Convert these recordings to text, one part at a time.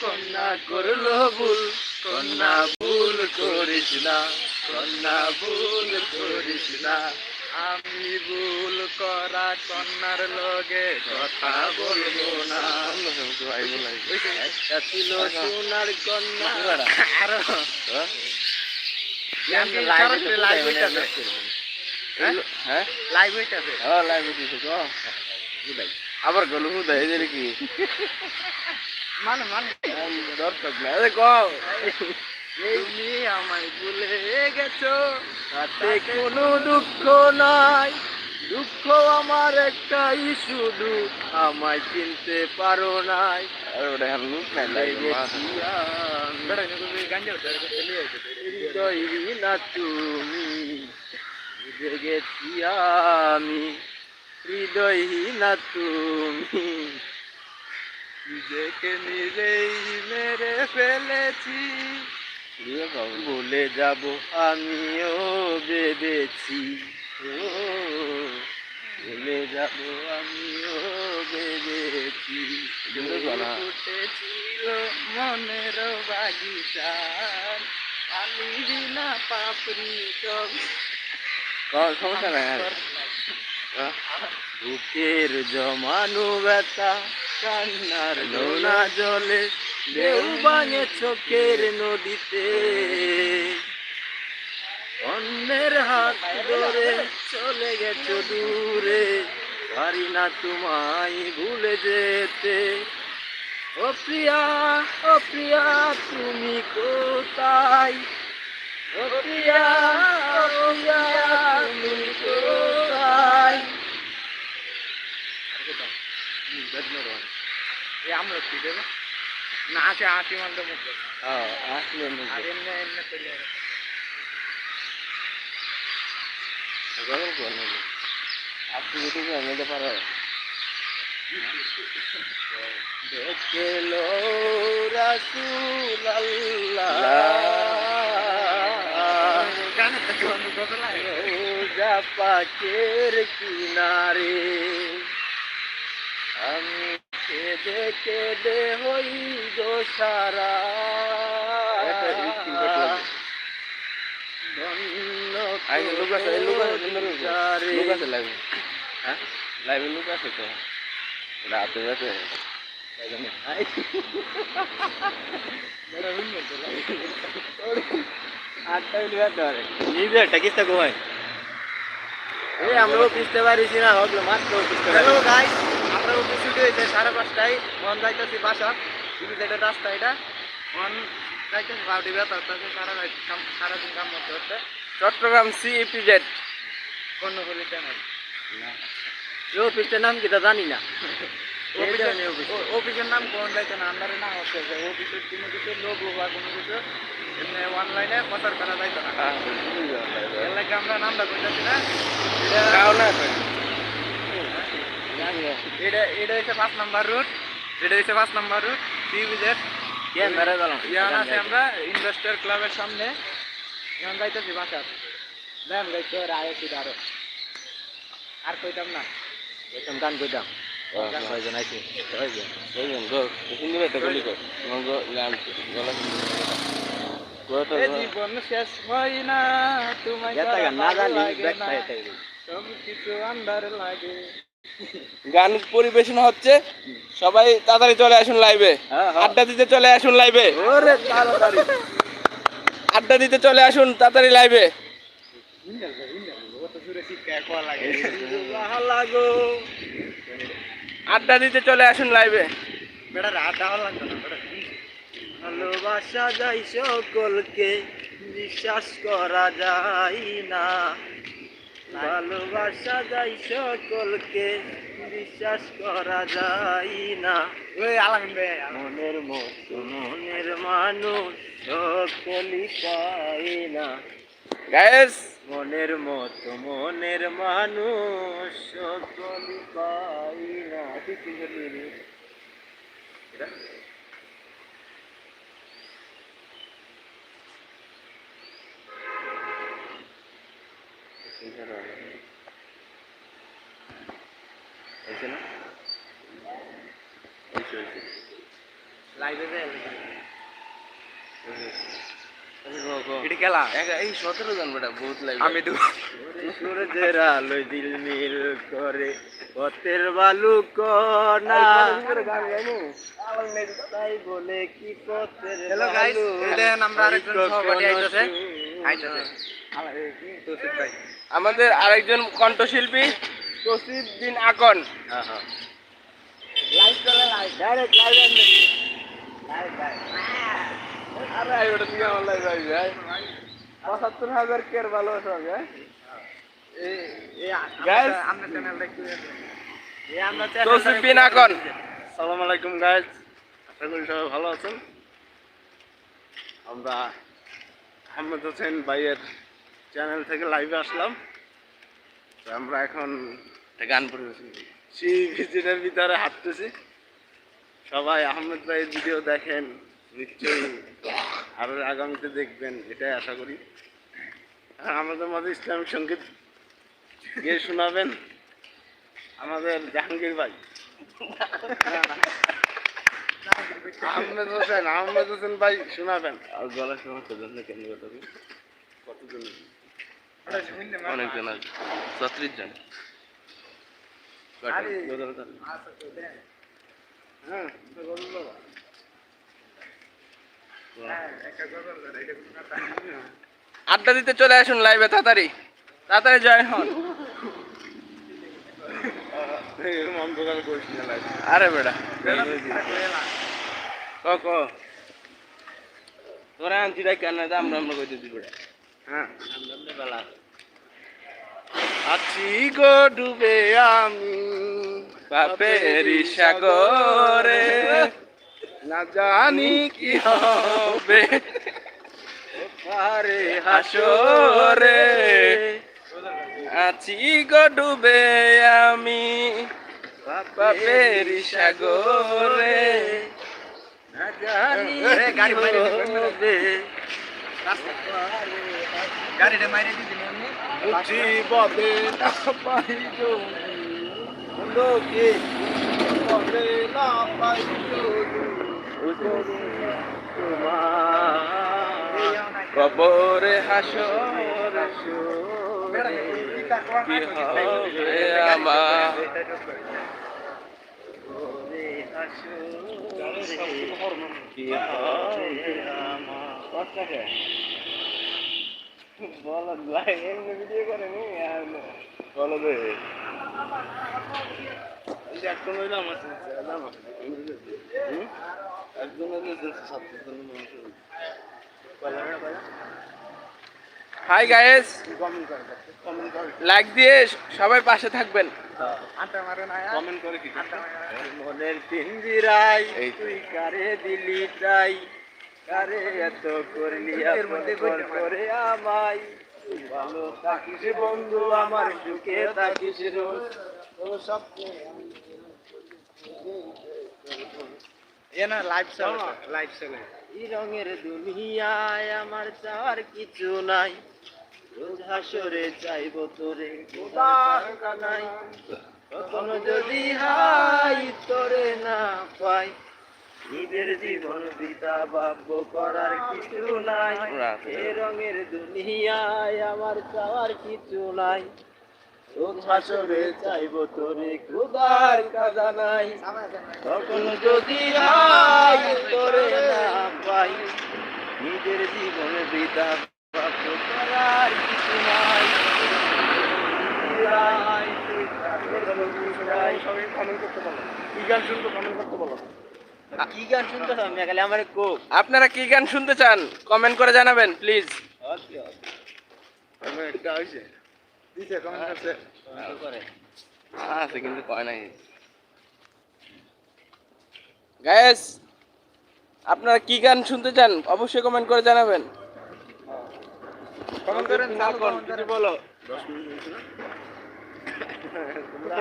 কন্যা করল ভুল কন্যা ভুল করিস না কন্যা ভুল করিস না। আমি ভুল করা কন্যার লগে কথা বলব না। একটা ছিল সোনার কন্যা। আরও লাইভ হইতাছে হ্যাঁ? লাইভ হইতাছে হ্যাঁ? লাইভ দিছে আবার গেল এদের কি মানে মানে। দর্শক না কও তুমি আমায় ভুলে গেছো তাতে কোনো দুঃখ নাই। দুঃখ আমার একটাই শুধু আমায় চিনতে পারো নাই। না তুমি বুঝে গেছি আমি। হৃদয় না তুমি নিজেকে নিজেই মেরে ফেলেছি। ভুলে যাব আমিও ভেবেছি ও ভুলে যাব আমিও ভেবেছি ফুটেছিল মনের বাগিচার। আমি বিনা পাপড়ি সব সমস্যা নাই বুকের জমানো ব্যথা। কান্নার নোনা জলে ঢেউ চোখের নদীতে। অন্যের হাত ধরে চলে গেছো দূরে পারি না তোমায় ভুলে যেতে। ও প্রিয়া ও প্রিয়া তুমি কোথায়? ও প্রিয়া ও প্রিয়া তুমি কোথায় এই আমরা কি দেবে না আছে আশি মানতে মুখ হ্যাঁ আসলে আর এমনি এমনি চলে। আপনি যদি নিতে পারো? দেখল রাসুল রোজা পাকের কিনারে। আমি কেঁদে কেঁদে হই গো সারা। লোক আছে, লোক আছে, লোক। আছে। লাইভে হ্যাঁ? লাইভে লোক আছে তো। রাতে রাতে। আমরাও পিছতে পারিছি না হোক মাত্র পিছতে হয়েছে সাড়ে পাঁচটায় মন যাইতেছি বাসা। তুমি যেটা রাস্তা এটা মন যাইতেছি ভাবটি ব্যথা হচ্ছে সারা কাম সারাদিন কাম করতে হচ্ছে চট্টগ্রাম বলি চ্যানেল ও পিছতে নাম কি তা জানি না। অফিসের অফিস। অফিসের নাম কোন যাইতে না আন্ডারে না হচ্ছে যে অফিসের কোনো কিছু লোগো বা কোনো কিছু এমনি অনলাইনে প্রচার করা যাইতো না। এর লাগে আমরা নামটা কইতাছি না। এটা- না এটা এটা হচ্ছে পাঁচ নাম্বার রুট। এটা হচ্ছে পাঁচ নাম্বার রুট ইয়ান আছে আমরা ইনভেস্টর ক্লাবের সামনে। এখন যাইতেছি বাসার। দেন গাইতে আয়েছি আরও আর কইতাম না। এরকম গান কইতাম। হিন্দি গলি কর তোমার নাম গলা জীবন শেষ হয় না তোমায় যেটা ছাড়া না জানি ব্যাক না। সব কিছু আন্ধার লাগে। গান পরিবেশন হচ্ছে। সবাই তাড়াতাড়ি চলে আসুন লাইভে হ্যাঁ হ্যাঁ। আড্ডা দিতে চলে আসুন লাইভে ওরে আড্ডা দিতে চলে আসুন তাড়াতাড়ি লাইভে আড্ডা দিতে চলে আসুন লাইভে ভালোবাসা যায় সকলকে বিশ্বাস করা যায় না। ভালোবাসা যায় সকলকে বিশ্বাস করা যায় না। মনের মতো মনের মানুষ সকলই পায় না। গায়েস মনের মতো মনের মানুষ সকলই পায় না। ঠিক ঠিক হয়েছে না হয়েছে হয়েছে আমি করে পথের বালু কণা তাই বলে কি পথের হ্যালো গাইস আমরা আরেকজন সহপাঠী আইতাছে আইতাছে ভাই আমাদের আরেকজন কণ্ঠশিল্পী তসিফ বিন আকন। হ্যাঁ হ্যাঁ। পঁচাত্তর হাজার কের ভালো সঙ্গে তসিফ বিন আকন। সালাম আলাইকুম গাইজ আশা করি সবাই ভালো আছেন। আমরা আহমেদ হোসেন ভাইয়ের চ্যানেল থেকে লাইভে আসলাম। তো আমরা এখন গান পরিবেশন। সি ভিজিটের ভিতরে হাঁটতেছি। সবাই আহমেদ ভাইয়ের ভিডিও দেখেন নিশ্চয়ই আরও আগামীতে দেখবেন এটাই আশা করি। আর আমাদের মাঝে ইসলামিক সংগীত গিয়ে শোনাবেন আমাদের জাহাঙ্গীর ভাই। আহমেদ হোসেন আহমেদ হোসেন ভাই শোনাবেন। আর গলা সমস্যা জন্য কেন কতজন? অনেকজন আছে। ছত্রিশ জন আড্ডা দিতে চলে আসুন লাইভে তাড়াতাড়ি। তাড়াতাড়ি জয়েন হন। আরে বেটা। ক তোরা আনছি রাখ কেন আমরা আমরা বেটা। হ্যাঁ। বেলা আছি গো ডুবে আমি বাপেরি সাগরে। না জানি কি হবে। পারে হাসরে। আছি গো ডুবে আমি বাপেরি সাগরে। না জানি। হবে? বুঝি না পাই লোকে পাই তোমার কবরে হাসরে আমার? কি হবে বলো এমনি ভিডিও করে নি আর বলো রে একজন হইল আমার চিনছে, জানো? হুম? একজন হইল সাতজন মানুষ হাই গায়েস কমেন্ট করে কমেন্ট করে। লাইক দিয়ে সবাই পাশে থাকবেন। আটা মারে না কমেন্ট করে কি? মনের পিঞ্জিরাই এই তুই কারে দিলি তাই? কারে এত করলি। করে আমায়? ভালো থাকিস বন্ধু আমার সুখে থাকিস রোজ তোর স্বপ্নে এ না লাইভ চলে লাইভ চলে এই রঙের দুনিয়ায় আমার চাওয়ার কিছু নাই। রোজ হাসরে চাইব তোরে নাই। কখনো যদি হাই তোরে না পাই নিজের জীবন পিতা ভাব্য করার কিছু নাই। এ রঙের দুনিয়ায় আমার চাওয়ার কিছু নাই। রোজ হাসরে তোরে নাই কখনো যদি তোরে না পাই, নিজের জীবনে comment করতে বলো। কি গান শুনতে চাও? মেঘালে আমার কোক আপনারা কি গান শুনতে চান কমেন্ট করে জানাবেন প্লিজ একটা হয়েছে দিছে কমেন্ট করছে। করে। আছে কিন্তু কয় নাই। গায়েস আপনারা কি গান শুনতে চান অবশ্যই কমেন্ট করে জানাবেন। কমেন্ট করেন চালু কমেন্ট কিছু বলো। দশ মিনিট হয়েছে না? তোমরা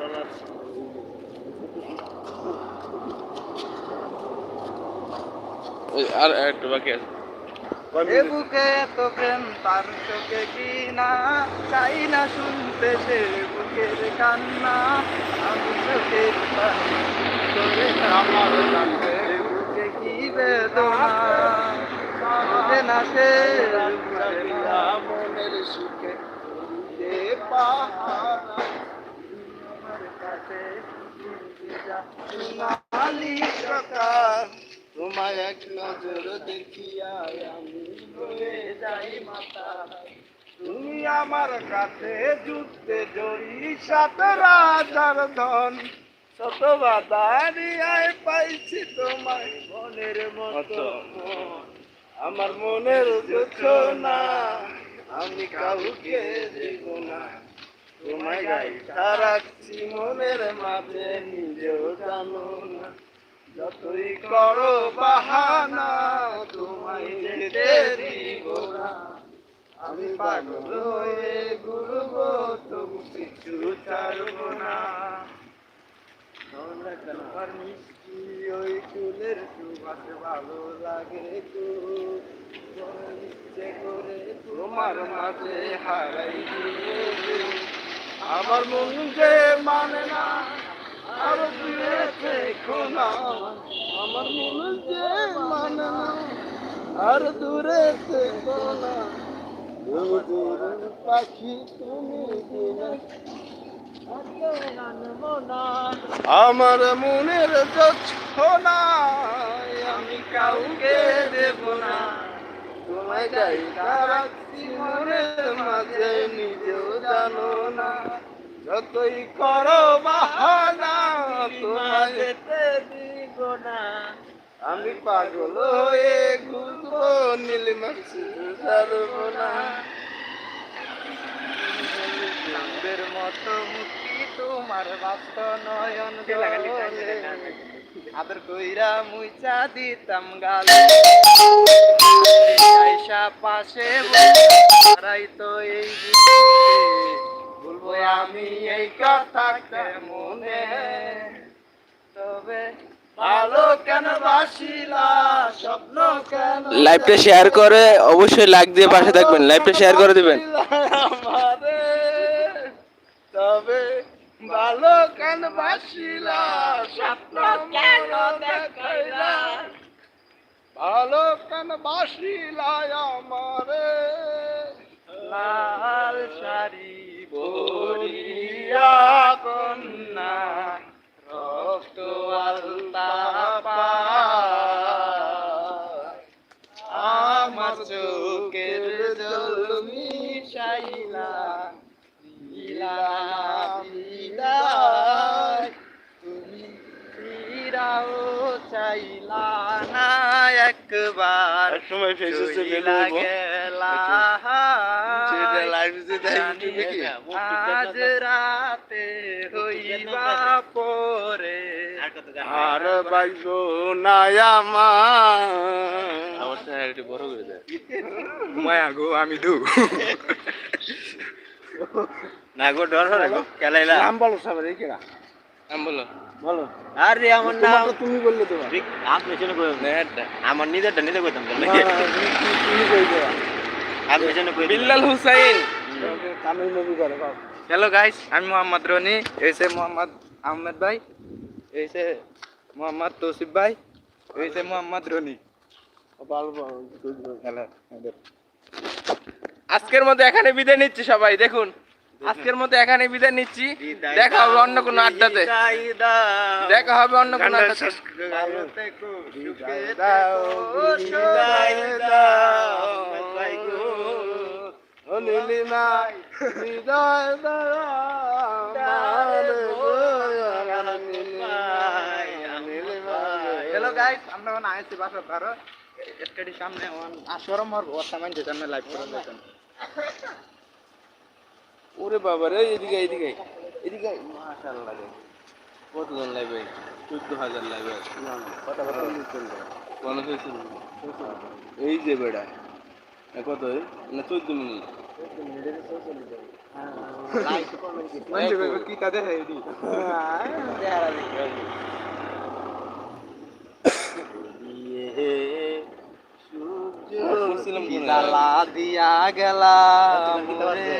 ডলার আর একটু বাকি আছে। এ বুকে এত প্রেম তার চোখে কি না চাই না শুনতে সে বুকের কান্না। আমি চোখের বুকে কি বেদনা? বোঝে না সে মনের সুখে সকাল তোমায় এক নজর দেখিয়া আমি হয়ে যাই মাতা। তুমি আমার কাছে যুদ্ধে জয়ী সাত রাজার ধন। শত বাদারিয়ায় পাইছি তোমায় মনের মতো। আমার মনের না, আমি কাউকে দেব না। তোমায় গাইটা রাখছি মনের মাঝে নিজেও জানো না। যতই করো বাহানা, তোমায় যেতে দিব না। আমি পাগল হয়ে ঘুরব, তবু কিছু ছাড়ব না। তোমার মিষ্টি ওই চুলের সুবাস ভালো লাগে তো? ইচ্ছে করে তোমার মাঝে হারাই আমার মন যে মানে না, আর দূরে থেকো না। আমার মন যে মানে না, আর দূরে থেকো না। পাখি তুমি আমার মনের না আমি কাউকে দেব না। তোমায় গাই রাখছি মাঝে, নিজেও জানো না। যতই করো বাহানা তোমায় যেতে দিব না। আমি পাগল হয়ে ঘুরবো নীলমাছি ছাড়বো না চাঁদের মতো মুক্তি তোমার বাস্ত নয়ন আদর কইরা মুইচা দিতাম গাল। পাশে বসাই তো এই আমি এই কথা মনে তবে ভালো কেন বাসিলা স্বপ্ন কেন লাইভটা শেয়ার করে অবশ্যই লাইক দিয়ে পাশে থাকবেন। লাইভটা শেয়ার করে দিবেন। তবে ভালো কেন বাসিলা স্বপ্ন কেন দেখাইলা? ভালো কেন বাসিলা আমারে? লাল শাড়ি বরিয়া কন্যা রক্ত আলতা আমার চোখের জল মিশাইলা দিলা বিদায় তুমি ফিরাও চাইলা না একবার এক সময় বেলুবো গেলা যেটা লাইভ যে দেয় ইউটিউবে কি আজ রাতে হইবা পরে আর বাইবো না আমার আমার চ্যানেল একটু বড় করে দেয় মায়া গো আমি দু না গো ডর হয় গো খেলাইলা নাম বলো সবার এই কেনা নাম বলো বলো। আরে আমার নাম তুমি বললে তোমার আপনি শুনে কই আমার নিজেরটা নিজে কইতাম না, না, তুমি কই দেবা? আপনি শুনে কই বিল্লাল হুসাইন। তামিল মুভি করে হ্যালো গাইস আমি মোহাম্মদ রনি এসে মোহাম্মদ আহমেদ ভাই এসে মোহাম্মদ তৌসিফ ভাই এসে মোহাম্মদ রনি। ভালো ভালো আজকের মতো এখানে বিদায় নিচ্ছি সবাই দেখুন। আজকের মতো এখানে বিদায় নিচ্ছি। দেখা হবে অন্য কোনো আড্ডাতে। দেখা হবে অন্য কোনো। হ্যালো গাইস আমরা এখন সামনে আসর মর ওর সামনে যেতে আমরা লাইভ করে ওরে বাবা রে এদিকে এদিকে এদিকে। মাশাআল্লাহ রে। কতজন ভাই চোদ্দ হাজার হয়েছে এই যে বেড়া কত? না চোদ্দ মিনিট। মানে কি তাদের করছিলাম দিয়া গেলাম রে